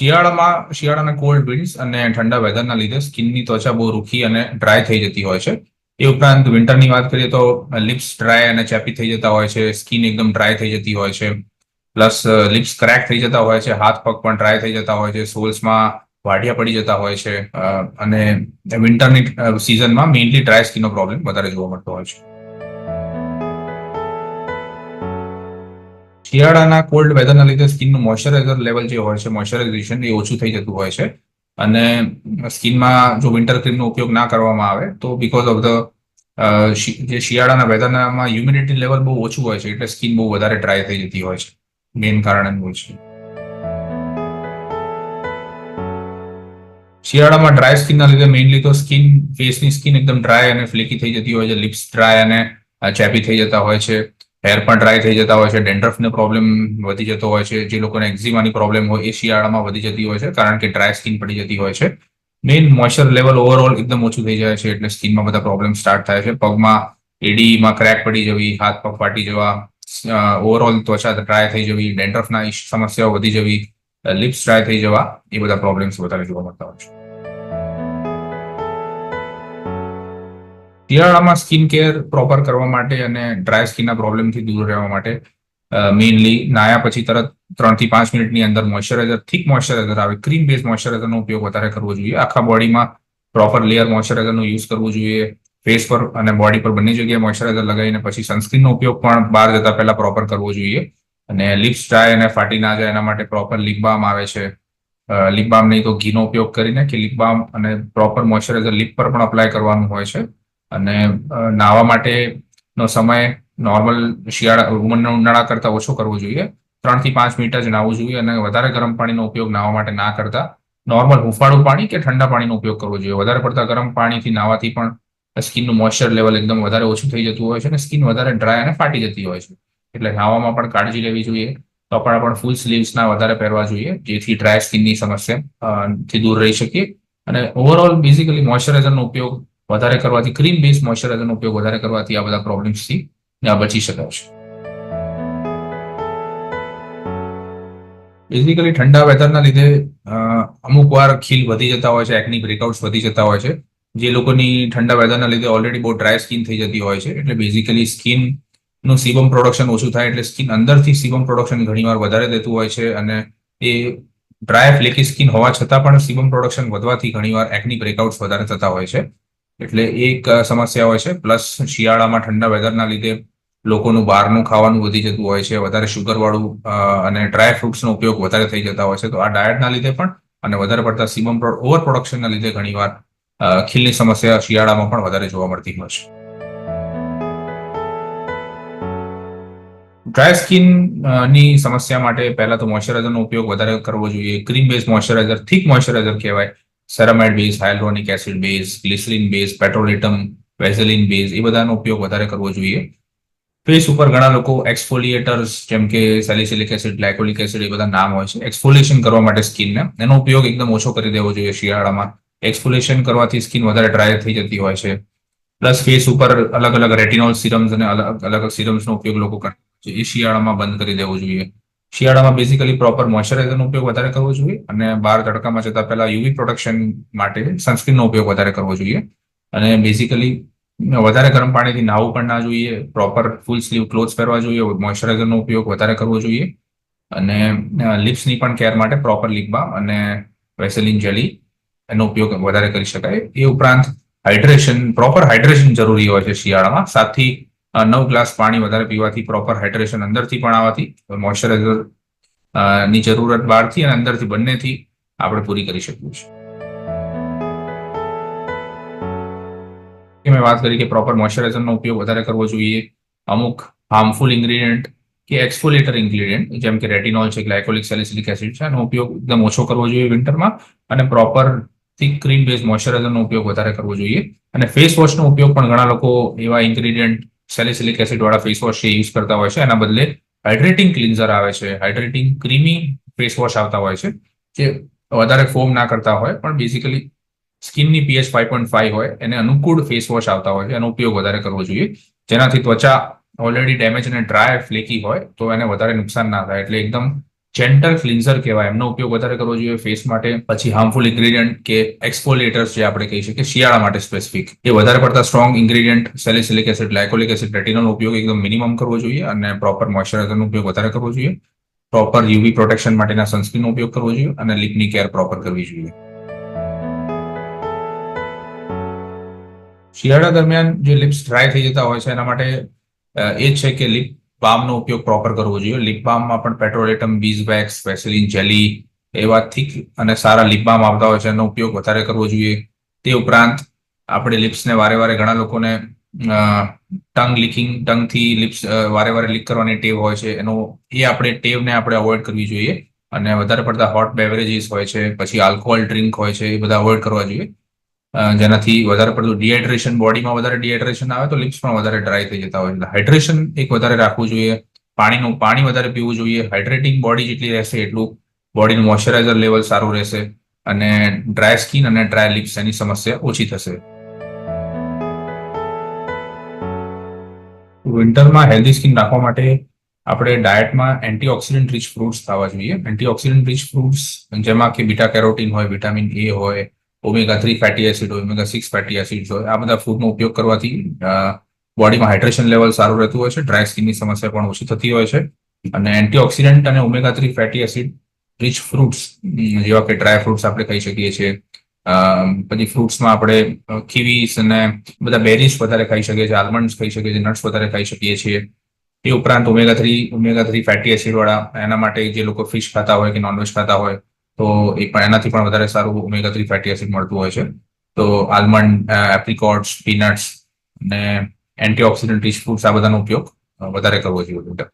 શિયાળામાં, શિયાળાના cold winds અને ઠંડા વેધરના લીધે સ્કિનની ત્વચા બહુ રૂખી અને ડ્રાય થઈ જતી હોય છે. એ ઉપરાંત વિન્ટરની વાત કરીએ તો લિપ્સ ડ્રાય અને ચેપી થઈ જતા હોય છે સ્કિન એકદમ ડ્રાય થઈ જતી હોય છે. પ્લસ લિપ્સ ક્રેક થઈ જતા હોય છે, હાથ પગ પણ ડ્રાય થઈ જતા હોય છે સોલ્સમાં વાઢિયા પડી જતા હોય છે અને વિન્ટરની સિઝનમાં મેઇનલી ડ્રાય સ્કિનનો પ્રોબ્લેમ વધારે જોવા મળતો હોય છે. શિયાળાના કોલ્ડ વેધરના લીધે સ્કિનનું મોઇશ્ચરાઇઝર લેવલ જે હોય છે મોઇશ્ચરાઇઝેશન એ ઓછું થઈ જતું હોય છે. અને સ્કિનમાં જો વિન્ટર ક્રીમનો ઉપયોગ ના કરવામાં આવે, તો બીકોઝ ઓફ ધ જે શિયાળાના વેધરમાં હ્યુમિડિટી લેવલ બહુ ઓછું હોય છે, એટલે સ્કિન બહુ વધારે ડ્રાય થઈ જતી હોય છે. મેઇન કારણ એનું હોય છે. શિયાળામાં ડ્રાય સ્કિનના લીધે મેઇનલી તો સ્કિન ફેસની સ્કિન એકદમ ડ્રાય અને ફ્લેકી થઈ જતી હોય છે લિપ્સ ડ્રાય અને ચેપી થઈ જતા હોય છે. હેર પણ ડ્રાય થઈ જતા હોય છે ડેન્ડ્રફનો પ્રોબ્લેમ વધી જતો હોય છે, જે લોકોને એક્ઝિમાની પ્રોબ્લેમ હોય એ શિયાળામાં વધી જતી હોય છે, કારણ કે ડ્રાય સ્કિન પડી જતી હોય છે. મેઇન મોઇશ્ચર લેવલ ઓવરઓલ એકદમ ઓછું થઈ જાય છે, એટલે સ્કિનમાં બધા પ્રોબ્લેમ સ્ટાર્ટ થાય છે. પગમાં એડીમાં ક્રેક પડી જવી, હાથ પગ ફાટી જવા ઓવરઓલ ત્વચા ડ્રાય થઈ જવી ડેન્ડ્રફના સમસ્યાઓ વધી જવી લિપ્સ ડ્રાય થઈ જવા, એ બધા પ્રોબ્લેમ્સ વધારે જોવા મળતા હોય છે. શિયાળામાં સ્કિન કેર પ્રોપર કરવા માટે અને ડ્રાય સ્કિનના પ્રોબ્લેમથી દૂર રહેવા માટે મેઇનલી નાયા પછી તરત ત્રણથી પાંચ મિનિટની અંદર મોઇશ્ચરાઇઝર, થિક મોઇશ્ચરાઇઝર આવે, ક્રીમ બેઝ મોઇશ્ચરાઇઝરનો ઉપયોગ વધારે કરવો જોઈએ. આખા બોડીમાં પ્રોપર લેયર મોઇશ્ચરાઇઝરનો યુઝ કરવો જોઈએ. ફેસ પર અને બોડી પર બંને જગ્યાએ મોઇશ્ચરાઇઝર લગાવીને પછી સનસ્ક્રીનનો ઉપયોગ પણ બહાર જતા પહેલા પ્રોપર કરવો જોઈએ. અને લિપ્સ ડ્રાય અને ફાટી ના જાય એના માટે પ્રોપર લિપ બામ આવે છે. લિપ બામ નહીં તો ઘીનો ઉપયોગ કરીને કે લિપ બામ અને પ્રોપર મોઇશ્ચરાઇઝર લિપ પર પણ અપ્લાય કરવાનું હોય છે. અને નાહવા માટેનો સમય નોર્મલ શિયાળા, ઉંમરના ઉનાળા કરતા ઓછો કરવો જોઈએ. ત્રણથી પાંચ મિનિટ જ નાહવું જોઈએ અને વધારે ગરમ પાણીનો ઉપયોગ નાહવા માટે ના કરતા નોર્મલ હુંફાળું પાણી કે ઠંડા પાણીનો ઉપયોગ કરવો જોઈએ. વધારે પડતા ગરમ પાણીથી નાહવાથી પણ સ્કિનનું મોઇશ્ચર લેવલ એકદમ વધારે ઓછું થઈ જતું હોય છે અને સ્કિન વધારે ડ્રાય અને ફાટી જતી હોય છે. એટલે નાહવામાં પણ કાળજી લેવી જોઈએ. કપડા પણ ફૂલ સ્લીવ્સના વધારે પહેરવા જોઈએ, જેથી ડ્રાય સ્કિનની સમસ્યા થી દૂર રહી શકીએ. અને ઓવરઓલ બેઝિકલી મોઇશ્ચરાઇઝરનો ઉપયોગ વધારે કરવાથી ક્રીમ બેઝ મોઇશ્ચરાઇઝરનો ઉપયોગ વધારે કરવાથી આ બધા પ્રોબ્લેમ્સથી બચી શકાય છે. બેઝિકલી ઠંડા વેધરના લીધે અમુક વાર ખીલ વધી જતા હોય છે એકની બ્રેકઆઉટ્સ વધી જતા હોય છે. જે લોકોની ઠંડા વેધરના લીધે ઓલરેડી બહુ ડ્રાય સ્કિન થઈ જતી હોય છે. એટલે બેઝિકલી સ્કિનનું સીબમ પ્રોડક્શન ઓછું થાય, એટલે સ્કિન અંદરથી સીબમ પ્રોડક્શન ઘણીવાર વધારે દેતું હોય છે અને એ ડ્રાય ફ્લેકી સ્કિન હોવા છતાં પણ સીબમ પ્રોડક્શન વધવાથી ઘણીવાર એકની બ્રેકઆઉટ્સ વધારે થતા હોય છે. એટલે એક સમસ્યા હોય છે. પ્લસ શિયાળામાં ઠંડા વેધરના લીધે લોકોનું બહારનું ખાવાનું વધી જતું હોય છે. વધારે શુગર વાળું અને ડ્રાય ફ્રૂટ્સનો ઉપયોગ વધારે થઈ જતા હોય છે. તો આ ડાયટના લીધે પણ અને વધારે પડતા સીમમ ઓવર પ્રોડક્શનના લીધે ઘણીવાર ખીલની સમસ્યા શિયાળામાં પણ વધારે જોવા મળતી હોય છે. ડ્રાય સ્કિનની સમસ્યા માટે પહેલા તો મોઇશ્ચરાઇઝરનો ઉપયોગ વધારે કરવો જોઈએ. Cream base moisturizer thick moisturizer કહેવાય. Ceramide base hyaluronic acid base glycerin base petrolatum Vaseline base એ બધાનો ઉપયોગ વધારે કરવો જોઈએ. ફેસ ઉપર ઘણા લોકો એક્સફોલિએટર્સ જેમ કે સેલિસિલિક એસિડ ગ્લાયકોલિક એસિડ એ બધા નામ હોય છે એક્સફોલિએશન કરવા માટે સ્કિનને. એનો ઉપયોગ એકદમ ઓછો કરી દેવો જોઈએ શિયાળામાં. એક્સફોલિએશન કરવાથી સ્કિન વધારે ડ્રાય થઈ જતી હોય છે. પ્લસ ફેસ ઉપર અલગ અલગ રેટિનોલ સિરમ્સ અને અલગ અલગ સિરમ્સનો ઉપયોગ લોકો કરે છે. એ શિયાળામાં બંધ કરી દેવો જોઈએ. શિયાળામાં બેઝિકલી પ્રોપર મોઇશ્ચરાઇઝરનો ઉપયોગ વધારે કરવો જોઈએ અને બહાર તડકામાં જતા પહેલા યુવી પ્રોટેક્શન માટે સનસ્ક્રીનનો ઉપયોગ વધારે કરવો જોઈએ. અને બેઝિકલી વધારે ગરમ પાણીથી નાહવું પણ ના જોઈએ પ્રોપર ફૂલ સ્લીવ ક્લોથ્સ પહેરવા જોઈએ મોઇશ્ચરાઇઝરનો ઉપયોગ વધારે કરવો જોઈએ. અને લિપ્સની પણ કેર માટે પ્રોપર લિપ અને વેસેલિન જેલી એનો ઉપયોગ વધારે કરી શકાય. એ ઉપરાંત હાઇડ્રેશન પ્રોપર હાઇડ્રેશન જરૂરી હોય છે શિયાળામાં. સાતથી નવ ગ્લાસ પાણી વધારે પીવાથી પ્રોપર હાઇડ્રેશન અંદરથી પણ આવવાથી મોઇશ્ચરાઇઝરની જરૂરત બહારથી અને અંદરથી બંનેથી આપણે પૂરી કરી શકીએ છીએ. મેં વાત કરી કે પ્રોપર મોઇશ્ચરાઇઝરનો ઉપયોગ વધારે કરવો જોઈએ. અમુક હાર્મફુલ ઇન્ગ્રીડિયન્ટ કે એક્સફોલેટર ઇન્ગ્રીડિયન્ટ જેમ કે રેટિનોલ છે ગ્લાયકોલિક સેલિસિલિક એસિડ છે, આનો ઉપયોગ એકદમ ઓછો કરવો જોઈએ વિન્ટરમાં અને પ્રોપર થિક ક્રીમ બેઝ મોઇશ્ચરાઇઝરનો ઉપયોગ વધારે કરવો જોઈએ. અને ફેસ વોશનો ઉપયોગ પણ ઘણા લોકો એવા ઇન્ગ્રીડિયન્ટ સેલિસિલિક એસિડ વાળા ફેસ વોશ યુઝ કરતા હોય છે. એના બદલે હાઇડ્રેટિંગ ક્લિન્ઝર આવે છે. હાઇડ્રેટિંગ ક્રીમી ફેસ વોશ આવતા હોય છે, જે વધારે ફોર્મ ના કરતા હોય, પણ બેઝિકલી સ્કિનની પીએચ ફાઈવ પોઈન્ટ ફાઈવ હોય, એને અનુકૂળ ફેસ વોશ આવતા હોય છે. એનો ઉપયોગ વધારે કરવો જોઈએ. જેનાથી ત્વચા ઓલરેડી ડેમેજ અને ડ્રાય ફ્લેકી હોય, તો એને વધારે નુકસાન ના થાય. એટલે એકદમ જેન્ટલ ક્લિન્ઝર કહેવાય. એમનો ઉપયોગ વધારે કરવો જોઈએ ફેસ માટે. પછી હાર્મફુલ ઇન્ગ્રેડિયન્ટ કે એક્સફોલિએટર્સ જે આપણે કહી શકીએ, શિયાળા માટે સ્પેસિફિક એ વધારે પડતા strong ingredient salicylic acid glycolic acid રેટિનોનો ઉપયોગ એકદમ મિનિમમ કરવો જોઈએ અને પ્રોપર મોઇશ્ચરાઇઝરનો ઉપયોગ વધારે કરવો જોઈએ. પ્રોપર યુવી પ્રોટેક્શન માટેના સનસ્ક્રીનનો ઉપયોગ કરવો જોઈએ અને લિપની કેર પ્રોપર કરવી જોઈએ. શિયાળા દરમિયાન જે લિપ્સ ડ્રાય થઈ જતા હોય છે, એના માટે એ છે કે લિપ બામનો ઉપયોગ પ્રોપર કરવો જોઈએ. લિપ બામમાં પણ petrolatum beeswax Vaseline jelly એવા થીક અને સારા લિપ બામ આવતા હોય છે એનો ઉપયોગ વધારે કરવો જોઈએ. તે ઉપરાંત આપણે લિપ્સને વારે વારે ઘણા લોકોને ટંગ લિકિંગ ટંગથી લિપ્સ વારે વારે લીક કરવાની ટેવ હોય છે. એનો, એ આપણે ટેવને આપણે અવોઇડ કરવી જોઈએ. અને વધારે પડતા હોટ બેવરેજીસ હોય છે, પછી આલ્કોહોલ ડ્રિંક હોય છે, એ બધા અવોઇડ કરવા જોઈએ. જેનાથી વધારે પડતું ડિહાઇડ્રેશન બોડીમાં વધારે ડિહાઇડ્રેશન આવે તો લિપ્સ પણ વધારે ડ્રાય થઈ જતા હોય એટલે હાઇડ્રેશન એક વધારે રાખવું જોઈએ. પાણીનું, પાણી વધારે પીવું જોઈએ. હાઇડ્રેટિંગ બોડી જેટલી રહેશે એટલું બોડીનું મોઇશ્ચરાઇઝર લેવલ સારું રહેશે અને ડ્રાય સ્કિન અને ડ્રાય લિપ્સ એની સમસ્યા ઓછી થશે. વિન્ટરમાં હેલ્ધી સ્કિન રાખવા માટે આપણે ડાયટમાં એન્ટીઓક્સિડન્ટ રીચ ફ્રૂટ્સ ખાવા જોઈએ. એન્ટીઓક્સિડન્ટ રીચ ફ્રૂટ્સ જેમાં કે બીટા કેરોટીન હોય વિટામિન એ હોય omega three fatty acid omega six fatty acid હોય, આ બધા ફૂડનો ઉપયોગ કરવાથી બોડીમાં હાઇડ્રેશન લેવલ સારું રહેતું હોય છે ડ્રાય સ્કિનની સમસ્યા પણ ઓછી થતી હોય છે. અને એન્ટીઓક્સિડન્ટ અને omega three fatty acid rich fruits જેવા કે ડ્રાય ફ્રૂટ્સ આપણે કહી શકીએ છીએ. પછી ફ્રૂટ્સમાં આપણે કીવીસ અને બધા બેરીઝ વધારે ખાઈ શકીએ છીએ આલમંડ્સ ખાઈ શકીએ છીએ નટ્સ વધારે ખાઈ શકીએ છીએ. એ ઉપરાંત omega three omega three fatty acid વાળા, એના માટે જે લોકો ફિશ ખાતા હોય કે નોનવેજ ખાતા હોય તો એ પણ એનાથી પણ વધારે સારું ઓમેગા થ્રી ફેટી એસિડ મળતું હોય છે. તો આલમંડ એપ્રિકોટ્સ પીનટ્સ અને એન્ટીઓક્સિડન્ટ રિચ ફૂડ્સ આ બધાનો ઉપયોગ વધારે કરવો જોઈએ.